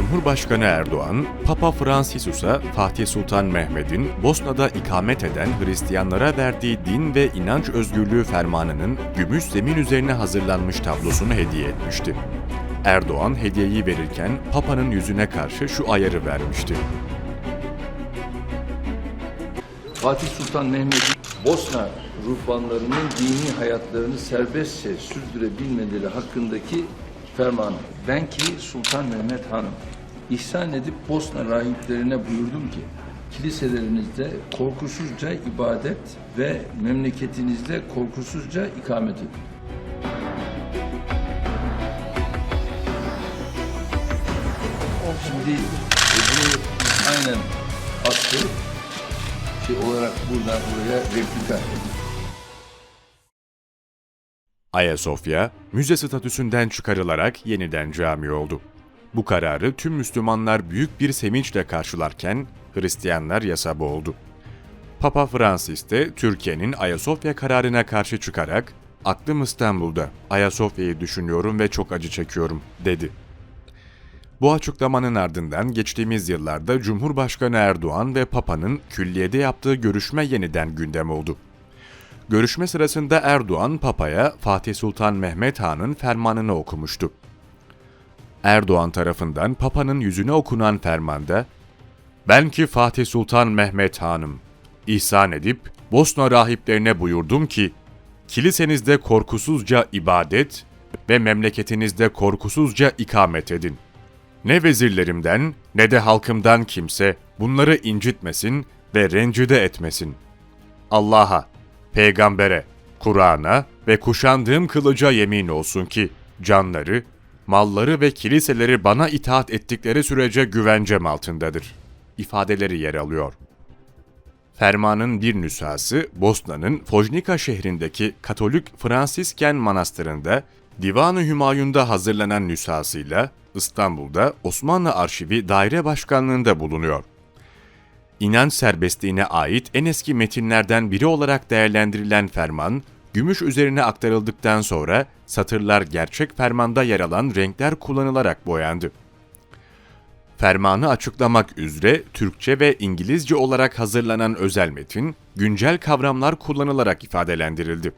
Cumhurbaşkanı Erdoğan, Papa Franciscus'a Fatih Sultan Mehmet'in Bosna'da ikamet eden Hristiyanlara verdiği din ve inanç özgürlüğü fermanının gümüş zemin üzerine hazırlanmış tablosunu hediye etmişti. Erdoğan hediyeyi verirken Papa'nın yüzüne karşı şu ayarı vermişti. Fatih Sultan Mehmet'in Bosna ruhbanlarının dini hayatlarını serbestçe sürdürebilmeleri hakkındaki fermanı. Ben ki Sultan Mehmet Hanım ihsan edip Bosna rahiplerine buyurdum ki kiliselerinizde korkusuzca ibadet ve memleketinizde korkusuzca ikamet edin. Şimdi bunu aynen aktarıp şey olarak buradan buraya replika Ayasofya, müze statüsünden çıkarılarak yeniden cami oldu. Bu kararı tüm Müslümanlar büyük bir sevinçle karşılarken Hristiyanlar yasa boğuldu. Papa Francis de Türkiye'nin Ayasofya kararına karşı çıkarak "Aklım İstanbul'da. Ayasofya'yı düşünüyorum ve çok acı çekiyorum." dedi. Bu açıklamanın ardından geçtiğimiz yıllarda Cumhurbaşkanı Erdoğan ve Papa'nın külliyede yaptığı görüşme yeniden gündem oldu. Görüşme sırasında Erdoğan Papa'ya Fatih Sultan Mehmet Han'ın fermanını okumuştu. Erdoğan tarafından Papa'nın yüzüne okunan fermanda, "Ben ki Fatih Sultan Mehmet Han'ım, ihsan edip Bosna rahiplerine buyurdum ki, kilisenizde korkusuzca ibadet ve memleketinizde korkusuzca ikamet edin. Ne vezirlerimden ne de halkımdan kimse bunları incitmesin ve rencide etmesin. Allah'a, peygambere, Kur'an'a ve kuşandığım kılıca yemin olsun ki canları, malları ve kiliseleri bana itaat ettikleri sürece güvencem altındadır. ifadeleri yer alıyor. Fermanın bir nüshası Bosna'nın Fojnika şehrindeki Katolik Fransisken Manastırı'nda Divan-ı Hümayun'da hazırlanan nüshasıyla İstanbul'da Osmanlı Arşivi Daire Başkanlığı'nda bulunuyor inanç serbestliğine ait en eski metinlerden biri olarak değerlendirilen ferman, gümüş üzerine aktarıldıktan sonra satırlar gerçek fermanda yer alan renkler kullanılarak boyandı. Fermanı açıklamak üzere Türkçe ve İngilizce olarak hazırlanan özel metin, güncel kavramlar kullanılarak ifadelendirildi.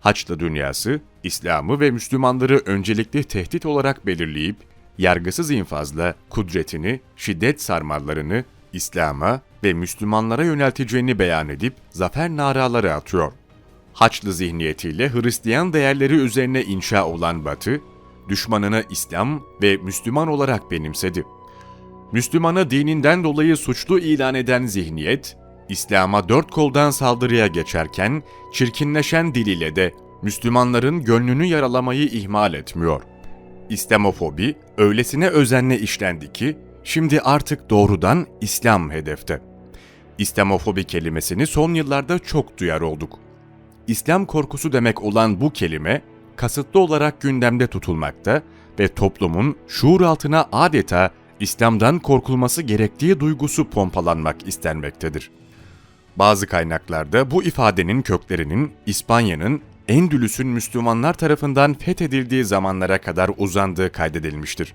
Haçlı dünyası, İslam'ı ve Müslümanları öncelikli tehdit olarak belirleyip, yargısız infazla kudretini, şiddet sarmallarını, İslam'a ve Müslümanlara yönelteceğini beyan edip zafer naraları atıyor. Haçlı zihniyetiyle Hristiyan değerleri üzerine inşa olan Batı, düşmanını İslam ve Müslüman olarak benimsedi. Müslümanı dininden dolayı suçlu ilan eden zihniyet, İslam'a dört koldan saldırıya geçerken çirkinleşen diliyle de Müslümanların gönlünü yaralamayı ihmal etmiyor. İslamofobi öylesine özenle işlendi ki Şimdi artık doğrudan İslam hedefte. İslamofobi kelimesini son yıllarda çok duyar olduk. İslam korkusu demek olan bu kelime kasıtlı olarak gündemde tutulmakta ve toplumun şuur altına adeta İslam'dan korkulması gerektiği duygusu pompalanmak istenmektedir. Bazı kaynaklarda bu ifadenin köklerinin İspanya'nın Endülüs'ün Müslümanlar tarafından fethedildiği zamanlara kadar uzandığı kaydedilmiştir.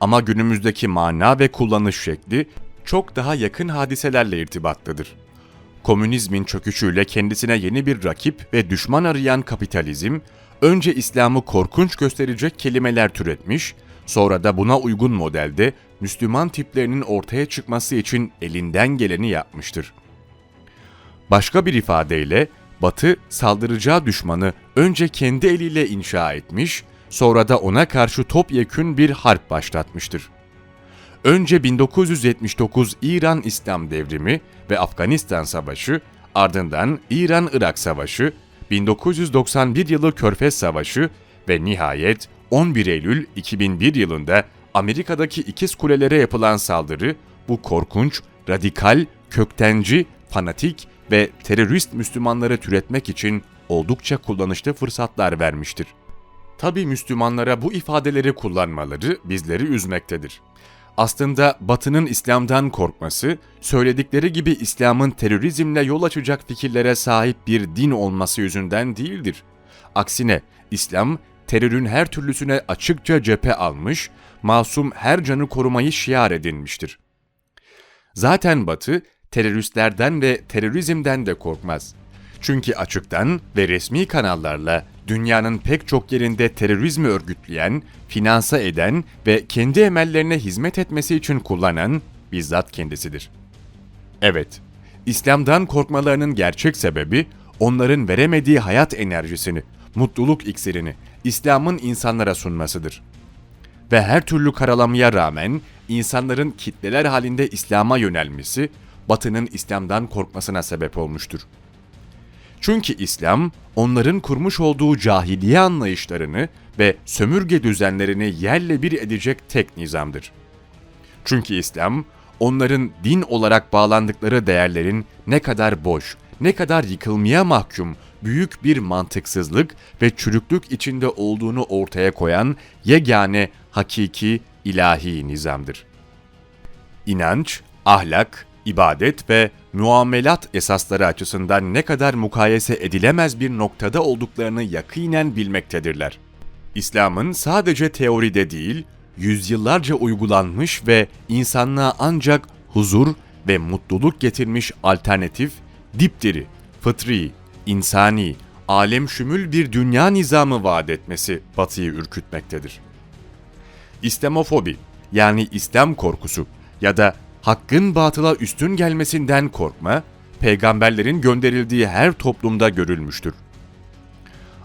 Ama günümüzdeki mana ve kullanış şekli çok daha yakın hadiselerle irtibatlıdır. Komünizmin çöküşüyle kendisine yeni bir rakip ve düşman arayan kapitalizm, önce İslam'ı korkunç gösterecek kelimeler türetmiş, sonra da buna uygun modelde Müslüman tiplerinin ortaya çıkması için elinden geleni yapmıştır. Başka bir ifadeyle, Batı saldıracağı düşmanı önce kendi eliyle inşa etmiş, sonra da ona karşı topyekün bir harp başlatmıştır. Önce 1979 İran İslam Devrimi ve Afganistan Savaşı, ardından İran-Irak Savaşı, 1991 yılı Körfez Savaşı ve nihayet 11 Eylül 2001 yılında Amerika'daki ikiz kulelere yapılan saldırı bu korkunç, radikal, köktenci, fanatik ve terörist Müslümanları türetmek için oldukça kullanışlı fırsatlar vermiştir. Tabi Müslümanlara bu ifadeleri kullanmaları bizleri üzmektedir. Aslında Batı'nın İslam'dan korkması, söyledikleri gibi İslam'ın terörizmle yol açacak fikirlere sahip bir din olması yüzünden değildir. Aksine İslam terörün her türlüsüne açıkça cephe almış, masum her canı korumayı şiar edinmiştir. Zaten Batı teröristlerden ve terörizmden de korkmaz. Çünkü açıktan ve resmi kanallarla dünyanın pek çok yerinde terörizmi örgütleyen, finansa eden ve kendi emellerine hizmet etmesi için kullanan bizzat kendisidir. Evet, İslam'dan korkmalarının gerçek sebebi onların veremediği hayat enerjisini, mutluluk iksirini İslam'ın insanlara sunmasıdır. Ve her türlü karalamaya rağmen insanların kitleler halinde İslam'a yönelmesi, Batı'nın İslam'dan korkmasına sebep olmuştur. Çünkü İslam, onların kurmuş olduğu cahiliye anlayışlarını ve sömürge düzenlerini yerle bir edecek tek nizamdır. Çünkü İslam, onların din olarak bağlandıkları değerlerin ne kadar boş, ne kadar yıkılmaya mahkum, büyük bir mantıksızlık ve çürüklük içinde olduğunu ortaya koyan yegane hakiki ilahi nizamdır. İnanç, ahlak, ibadet ve muamelat esasları açısından ne kadar mukayese edilemez bir noktada olduklarını yakinen bilmektedirler. İslam'ın sadece teoride değil, yüzyıllarca uygulanmış ve insanlığa ancak huzur ve mutluluk getirmiş alternatif, dipdiri, fıtri, insani, alem şümül bir dünya nizamı vaat etmesi Batı'yı ürkütmektedir. İslamofobi yani İslam korkusu ya da hakkın batıla üstün gelmesinden korkma, peygamberlerin gönderildiği her toplumda görülmüştür.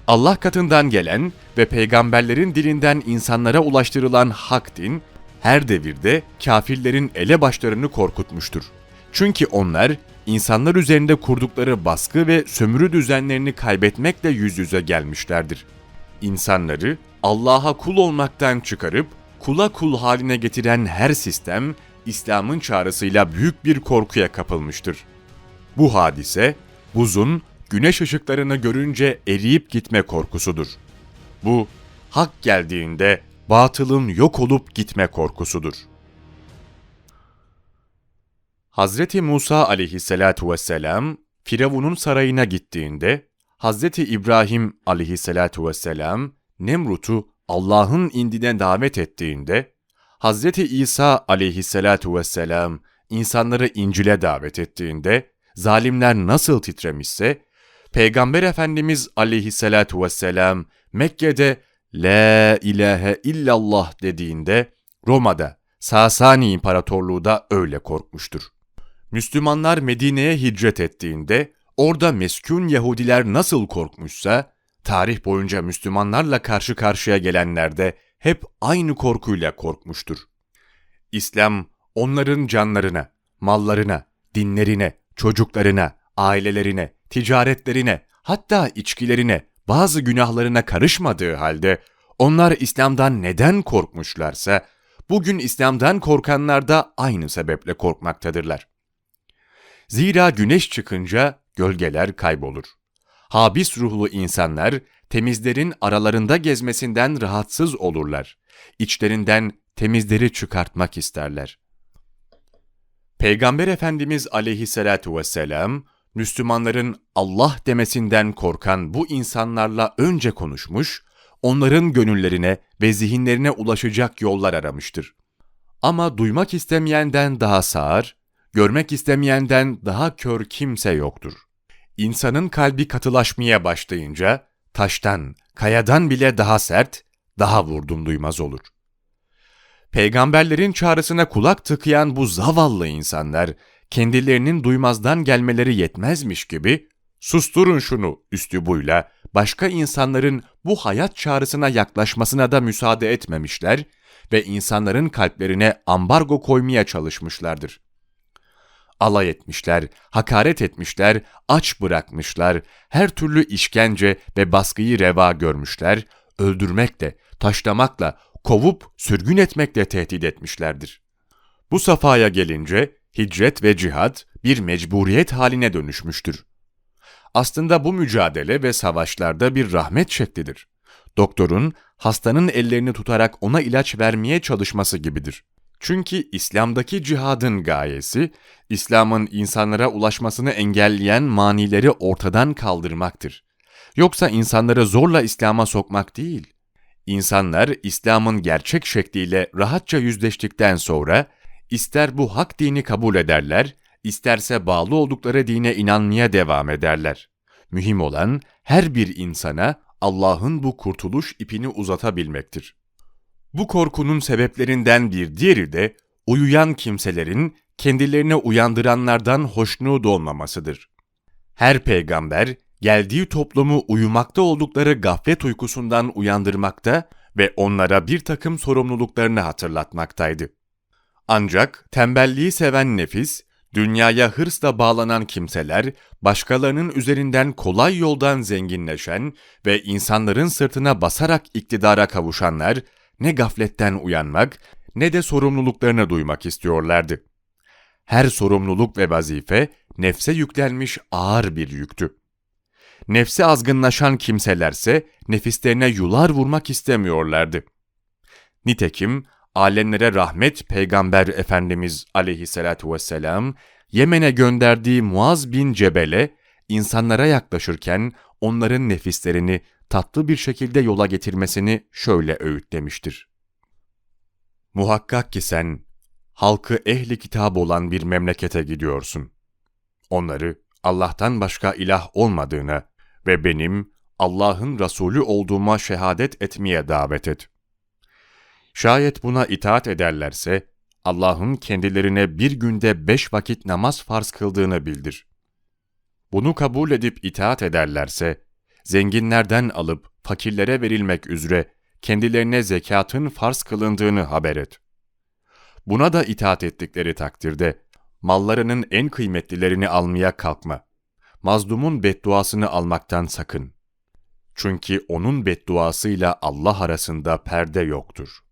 Allah katından gelen ve peygamberlerin dilinden insanlara ulaştırılan hak din, her devirde kafirlerin elebaşlarını korkutmuştur. Çünkü onlar, insanlar üzerinde kurdukları baskı ve sömürü düzenlerini kaybetmekle yüz yüze gelmişlerdir. İnsanları Allah'a kul olmaktan çıkarıp kula kul haline getiren her sistem, İslam'ın çağrısıyla büyük bir korkuya kapılmıştır. Bu hadise, buzun güneş ışıklarını görünce eriyip gitme korkusudur. Bu, hak geldiğinde batılın yok olup gitme korkusudur. Hazreti Musa aleyhissalatu vesselam, Firavun'un sarayına gittiğinde, Hazreti İbrahim aleyhissalatu vesselam, Nemrut'u Allah'ın indine davet ettiğinde, Hazreti İsa aleyhissalatu vesselam insanları İncil'e davet ettiğinde zalimler nasıl titremişse, Peygamber Efendimiz aleyhissalatu vesselam Mekke'de La ilahe illallah dediğinde Roma'da Sasani İmparatorluğu da öyle korkmuştur. Müslümanlar Medine'ye hicret ettiğinde orada meskun Yahudiler nasıl korkmuşsa, tarih boyunca Müslümanlarla karşı karşıya gelenler de hep aynı korkuyla korkmuştur. İslam onların canlarına, mallarına, dinlerine, çocuklarına, ailelerine, ticaretlerine, hatta içkilerine, bazı günahlarına karışmadığı halde onlar İslam'dan neden korkmuşlarsa, bugün İslam'dan korkanlar da aynı sebeple korkmaktadırlar. Zira güneş çıkınca gölgeler kaybolur. Habis ruhlu insanlar temizlerin aralarında gezmesinden rahatsız olurlar. İçlerinden temizleri çıkartmak isterler. Peygamber Efendimiz aleyhissalatu vesselam, Müslümanların Allah demesinden korkan bu insanlarla önce konuşmuş, onların gönüllerine ve zihinlerine ulaşacak yollar aramıştır. Ama duymak istemeyenden daha sağır, görmek istemeyenden daha kör kimse yoktur. İnsanın kalbi katılaşmaya başlayınca, taştan, kayadan bile daha sert, daha vurdum duymaz olur. Peygamberlerin çağrısına kulak tıkayan bu zavallı insanlar, kendilerinin duymazdan gelmeleri yetmezmiş gibi, susturun şunu üslubuyla, başka insanların bu hayat çağrısına yaklaşmasına da müsaade etmemişler ve insanların kalplerine ambargo koymaya çalışmışlardır. Alay etmişler, hakaret etmişler, aç bırakmışlar, her türlü işkence ve baskıyı reva görmüşler, öldürmekle, taşlamakla, kovup sürgün etmekle tehdit etmişlerdir. Bu safhaya gelince hicret ve cihat bir mecburiyet haline dönüşmüştür. Aslında bu mücadele ve savaşlarda bir rahmet şeklidir. Doktorun hastanın ellerini tutarak ona ilaç vermeye çalışması gibidir. Çünkü İslam'daki cihadın gayesi, İslam'ın insanlara ulaşmasını engelleyen manileri ortadan kaldırmaktır. Yoksa insanları zorla İslam'a sokmak değil, İnsanlar İslam'ın gerçek şekliyle rahatça yüzleştikten sonra ister bu hak dini kabul ederler, isterse bağlı oldukları dine inanmaya devam ederler. Mühim olan her bir insana Allah'ın bu kurtuluş ipini uzatabilmektir. Bu korkunun sebeplerinden bir diğeri de uyuyan kimselerin kendilerine uyandıranlardan hoşnut olmamasıdır. Her peygamber geldiği toplumu uyumakta oldukları gaflet uykusundan uyandırmakta ve onlara bir takım sorumluluklarını hatırlatmaktaydı. Ancak tembelliği seven nefis, dünyaya hırsla bağlanan kimseler, başkalarının üzerinden kolay yoldan zenginleşen ve insanların sırtına basarak iktidara kavuşanlar, ne gafletten uyanmak ne de sorumluluklarını duymak istiyorlardı. Her sorumluluk ve vazife nefse yüklenmiş ağır bir yüktü. Nefsi azgınlaşan kimselerse nefislerine yular vurmak istemiyorlardı. Nitekim alemlere rahmet Peygamber Efendimiz aleyhissalatu vesselam Yemen'e gönderdiği Muaz bin Cebel'e insanlara yaklaşırken onların nefislerini tatlı bir şekilde yola getirmesini şöyle öğütlemiştir. Muhakkak ki sen halkı ehli kitap olan bir memlekete gidiyorsun. Onları Allah'tan başka ilah olmadığına ve benim Allah'ın Resulü olduğuma şehadet etmeye davet et. Şayet buna itaat ederlerse, Allah'ın kendilerine bir günde beş vakit namaz farz kıldığını bildir. Bunu kabul edip itaat ederlerse, zenginlerden alıp fakirlere verilmek üzere kendilerine zekatın farz kılındığını haber et. Buna da itaat ettikleri takdirde, mallarının en kıymetlilerini almaya kalkma. Mazlumun bedduasını almaktan sakın. Çünkü onun bedduasıyla Allah arasında perde yoktur.''